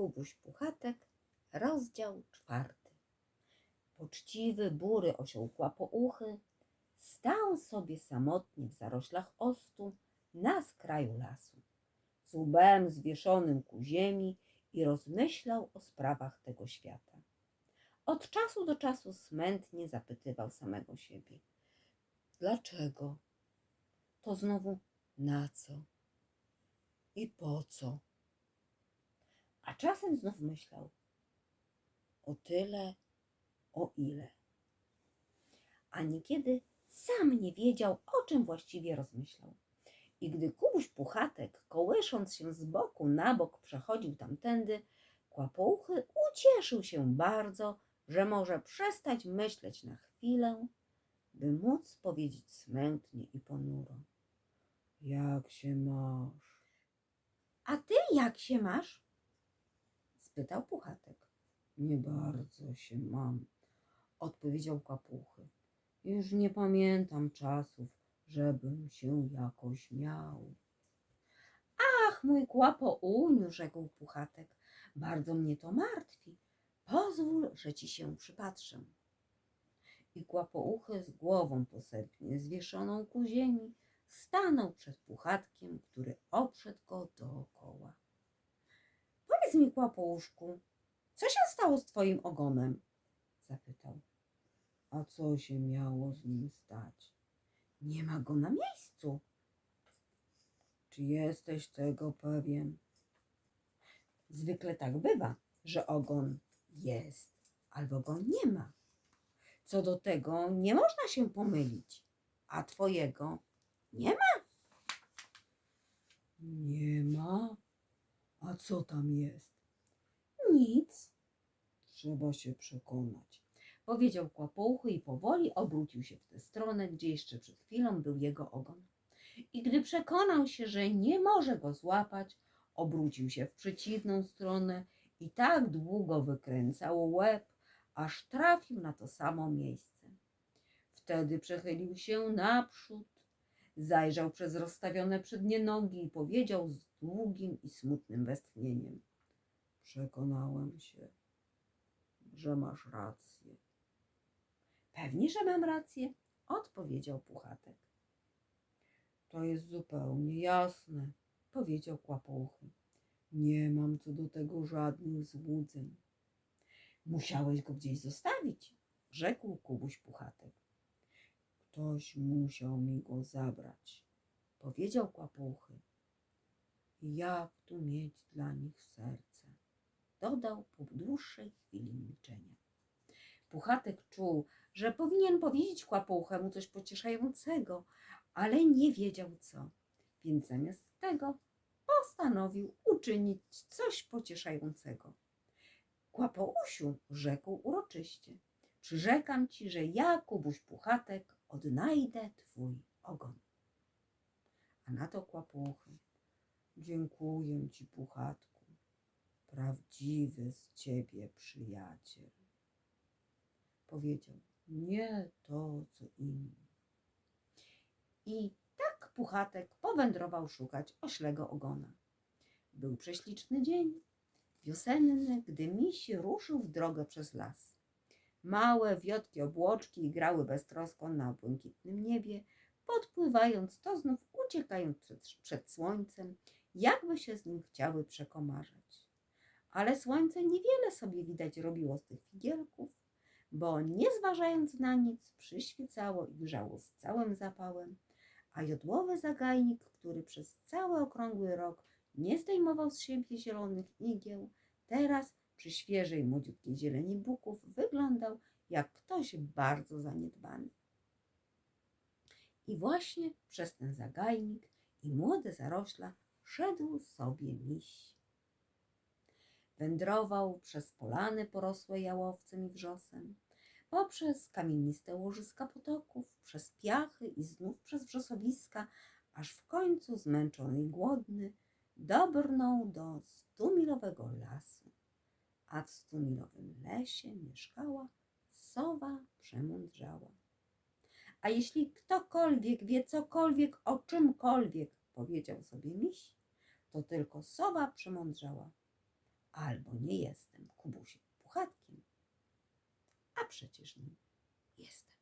Kubuś Puchatek, rozdział czwarty. Poczciwy, bury osioł kłapouchy stał sobie samotnie w zaroślach ostu na skraju lasu, z łbem zwieszonym ku ziemi i rozmyślał o sprawach tego świata. Od czasu do czasu smętnie zapytywał samego siebie. Dlaczego? To znowu na co? I po co? A czasem znów myślał o tyle, o ile. A niekiedy sam nie wiedział, o czym właściwie rozmyślał. I gdy Kubuś Puchatek, kołysząc się z boku na bok, przechodził tamtędy, Kłapouchy ucieszył się bardzo, że może przestać myśleć na chwilę, by móc powiedzieć smętnie i ponuro. Jak się masz? A ty jak się masz? Spytał Puchatek. Nie bardzo się mam, odpowiedział Kapuchy. Już nie pamiętam czasów, żebym się jakoś miał. Ach, mój kłapouniu, rzekł Puchatek, bardzo mnie to martwi. Pozwól, że ci się przypatrzę. I kłapouchy z głową posępnie zwieszoną ku ziemi stanął przed Puchatkiem, który obszedł go dookoła. Powiedz mi, kłapouszku, co się stało z twoim ogonem? zapytał. A co się miało z nim stać? Nie ma go na miejscu. Czy jesteś tego pewien? Zwykle tak bywa, że ogon jest albo go nie ma. Co do tego nie można się pomylić, a twojego nie ma. Nie ma? A co tam jest? Nic. Trzeba się przekonać. Powiedział kłapouchy i powoli obrócił się w tę stronę, gdzie jeszcze przed chwilą był jego ogon. I gdy przekonał się, że nie może go złapać, obrócił się w przeciwną stronę i tak długo wykręcał łeb, aż trafił na to samo miejsce. Wtedy przechylił się naprzód, zajrzał przez rozstawione przednie nogi i powiedział z długim i smutnym westchnieniem. Przekonałem się, że masz rację. Pewnie, że mam rację, odpowiedział Puchatek. To jest zupełnie jasne, powiedział Kłapouchy. Nie mam co do tego żadnych złudzeń. Musiałeś go gdzieś zostawić, rzekł Kubuś Puchatek. Ktoś musiał mi go zabrać, powiedział Kłapouchy. Jak tu mieć dla nich serce? Dodał po dłuższej chwili milczenia. Puchatek czuł, że powinien powiedzieć Kłapouchemu coś pocieszającego, ale nie wiedział co, więc zamiast tego postanowił uczynić coś pocieszającego. Kłapousiu, rzekł uroczyście, przyrzekam ci, że ja, Kubuś Puchatek, odnajdę twój ogon. A na to Kłapouchy, dziękuję ci, Puchatku, prawdziwy z ciebie przyjaciel. Powiedział, nie to, co inni. I tak Puchatek powędrował szukać oślego ogona. Był prześliczny dzień, wiosenny, gdy miś ruszył w drogę przez las. Małe, wiotkie obłoczki grały beztrosko na błękitnym niebie, podpływając to znów uciekając przed, przed słońcem, jakby się z nim chciały przekomarzać. Ale słońce niewiele sobie widać robiło z tych figielków, bo nie zważając na nic, przyświecało i grzało z całym zapałem, a jodłowy zagajnik, który przez cały okrągły rok nie zdejmował z siebie zielonych igieł, teraz przy świeżej, młodziutkiej zieleni buków wyglądał jak ktoś bardzo zaniedbany. I właśnie przez ten zagajnik i młode zarośla szedł sobie miś. Wędrował przez polany porosłe jałowcem i wrzosem, poprzez kamieniste łożyska potoków, przez piachy i znów przez wrzosowiska, aż w końcu zmęczony i głodny dobrnął do stumilowego lasu. A w stumilowym lesie mieszkała sowa przemądrzała. A jeśli ktokolwiek wie cokolwiek o czymkolwiek, powiedział sobie miś, to tylko sowa przemądrzała. albo nie jestem Kubusiem Puchatkiem, a przecież nim jestem.